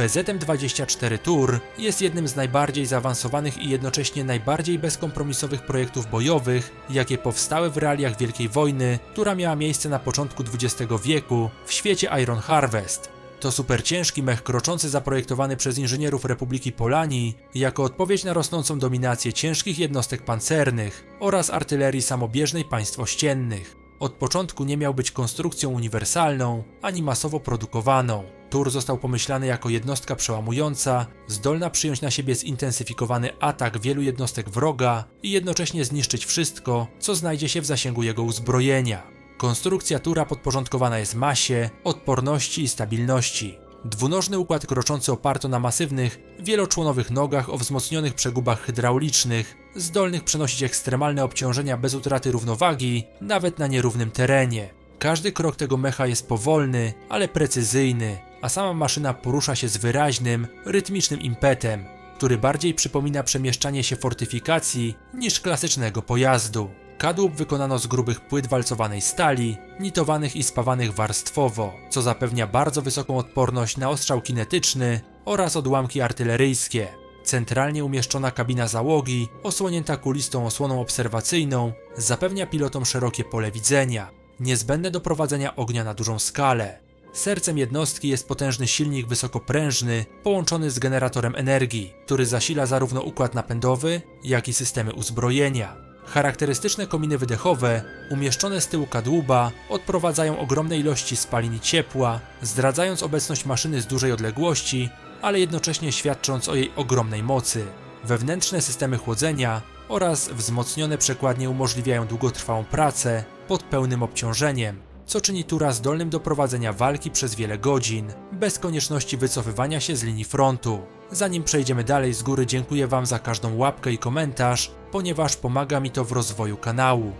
PZM-24 Tour jest jednym z najbardziej zaawansowanych i jednocześnie najbardziej bezkompromisowych projektów bojowych, jakie powstały w realiach Wielkiej Wojny, która miała miejsce na początku XX wieku w świecie Iron Harvest. To superciężki mech kroczący zaprojektowany przez inżynierów Republiki Polanii jako odpowiedź na rosnącą dominację ciężkich jednostek pancernych oraz artylerii samobieżnej państw ościennych. Od początku nie miał być konstrukcją uniwersalną ani masowo produkowaną. Tur został pomyślany jako jednostka przełamująca, zdolna przyjąć na siebie zintensyfikowany atak wielu jednostek wroga i jednocześnie zniszczyć wszystko, co znajdzie się w zasięgu jego uzbrojenia. Konstrukcja Tura podporządkowana jest masie, odporności i stabilności. Dwunożny układ kroczący oparto na masywnych, wieloczłonowych nogach o wzmocnionych przegubach hydraulicznych, zdolnych przenosić ekstremalne obciążenia bez utraty równowagi, nawet na nierównym terenie. Każdy krok tego mecha jest powolny, ale precyzyjny, a sama maszyna porusza się z wyraźnym, rytmicznym impetem, który bardziej przypomina przemieszczanie się fortyfikacji niż klasycznego pojazdu. Kadłub wykonano z grubych płyt walcowanej stali, nitowanych i spawanych warstwowo, co zapewnia bardzo wysoką odporność na ostrzał kinetyczny oraz odłamki artyleryjskie. Centralnie umieszczona kabina załogi, osłonięta kulistą osłoną obserwacyjną, zapewnia pilotom szerokie pole widzenia, niezbędne do prowadzenia ognia na dużą skalę. Sercem jednostki jest potężny silnik wysokoprężny, połączony z generatorem energii, który zasila zarówno układ napędowy, jak i systemy uzbrojenia. Charakterystyczne kominy wydechowe, umieszczone z tyłu kadłuba, odprowadzają ogromne ilości spalin i ciepła, zdradzając obecność maszyny z dużej odległości, ale jednocześnie świadcząc o jej ogromnej mocy. Wewnętrzne systemy chłodzenia oraz wzmocnione przekładnie umożliwiają długotrwałą pracę pod pełnym obciążeniem, co czyni Tura zdolnym do prowadzenia walki przez wiele godzin, bez konieczności wycofywania się z linii frontu. Zanim przejdziemy dalej z góry, dziękuję Wam za każdą łapkę i komentarz, ponieważ pomaga mi to w rozwoju kanału.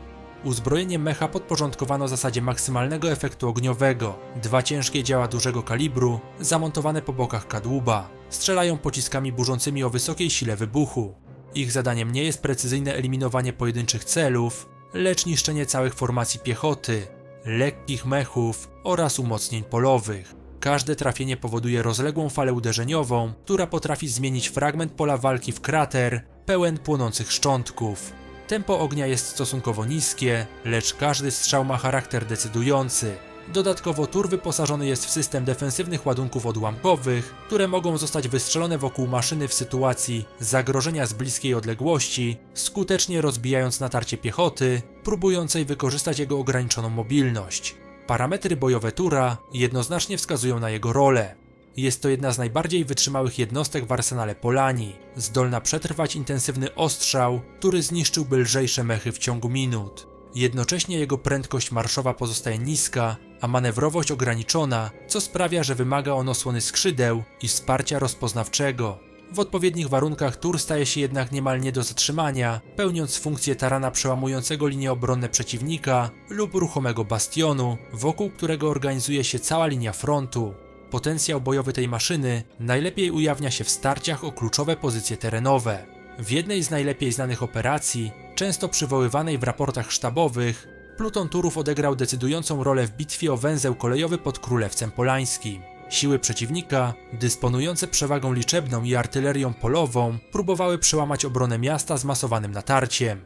Uzbrojenie mecha podporządkowano zasadzie maksymalnego efektu ogniowego. Dwa ciężkie działa dużego kalibru, zamontowane po bokach kadłuba, strzelają pociskami burzącymi o wysokiej sile wybuchu. Ich zadaniem nie jest precyzyjne eliminowanie pojedynczych celów, lecz niszczenie całych formacji piechoty, lekkich mechów oraz umocnień polowych. Każde trafienie powoduje rozległą falę uderzeniową, która potrafi zmienić fragment pola walki w krater pełen płonących szczątków. Tempo ognia jest stosunkowo niskie, lecz każdy strzał ma charakter decydujący. Dodatkowo Tur wyposażony jest w system defensywnych ładunków odłamkowych, które mogą zostać wystrzelone wokół maszyny w sytuacji zagrożenia z bliskiej odległości, skutecznie rozbijając natarcie piechoty, próbującej wykorzystać jego ograniczoną mobilność. Parametry bojowe Tura jednoznacznie wskazują na jego rolę. Jest to jedna z najbardziej wytrzymałych jednostek w arsenale Polanii, zdolna przetrwać intensywny ostrzał, który zniszczyłby lżejsze mechy w ciągu minut. Jednocześnie jego prędkość marszowa pozostaje niska, a manewrowość ograniczona, co sprawia, że wymaga on osłony skrzydeł i wsparcia rozpoznawczego. W odpowiednich warunkach Tur staje się jednak niemal nie do zatrzymania, pełniąc funkcję tarana przełamującego linie obronne przeciwnika lub ruchomego bastionu, wokół którego organizuje się cała linia frontu. Potencjał bojowy tej maszyny najlepiej ujawnia się w starciach o kluczowe pozycje terenowe. W jednej z najlepiej znanych operacji, często przywoływanej w raportach sztabowych, pluton Turów odegrał decydującą rolę w bitwie o węzeł kolejowy pod Królewcem Polańskim. Siły przeciwnika, dysponujące przewagą liczebną i artylerią polową, próbowały przełamać obronę miasta zmasowanym natarciem.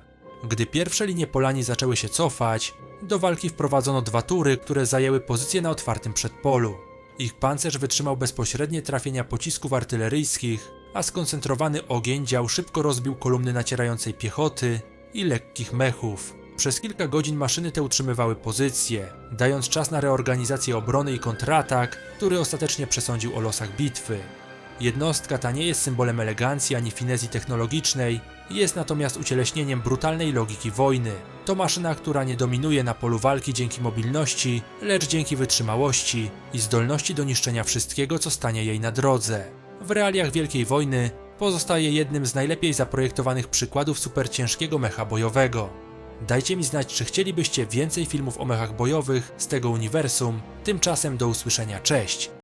Gdy pierwsze linie Polanii zaczęły się cofać, do walki wprowadzono dwa tury, które zajęły pozycję na otwartym przedpolu. Ich pancerz wytrzymał bezpośrednie trafienia pocisków artyleryjskich, a skoncentrowany ogień dział szybko rozbił kolumny nacierającej piechoty i lekkich mechów. Przez kilka godzin maszyny te utrzymywały pozycję, dając czas na reorganizację obrony i kontratak, który ostatecznie przesądził o losach bitwy. Jednostka ta nie jest symbolem elegancji ani finezji technologicznej, jest natomiast ucieleśnieniem brutalnej logiki wojny. To maszyna, która nie dominuje na polu walki dzięki mobilności, lecz dzięki wytrzymałości i zdolności do niszczenia wszystkiego, co stanie jej na drodze. W realiach Wielkiej Wojny pozostaje jednym z najlepiej zaprojektowanych przykładów superciężkiego mecha bojowego. Dajcie mi znać, czy chcielibyście więcej filmów o mechach bojowych z tego uniwersum. Tymczasem do usłyszenia, cześć!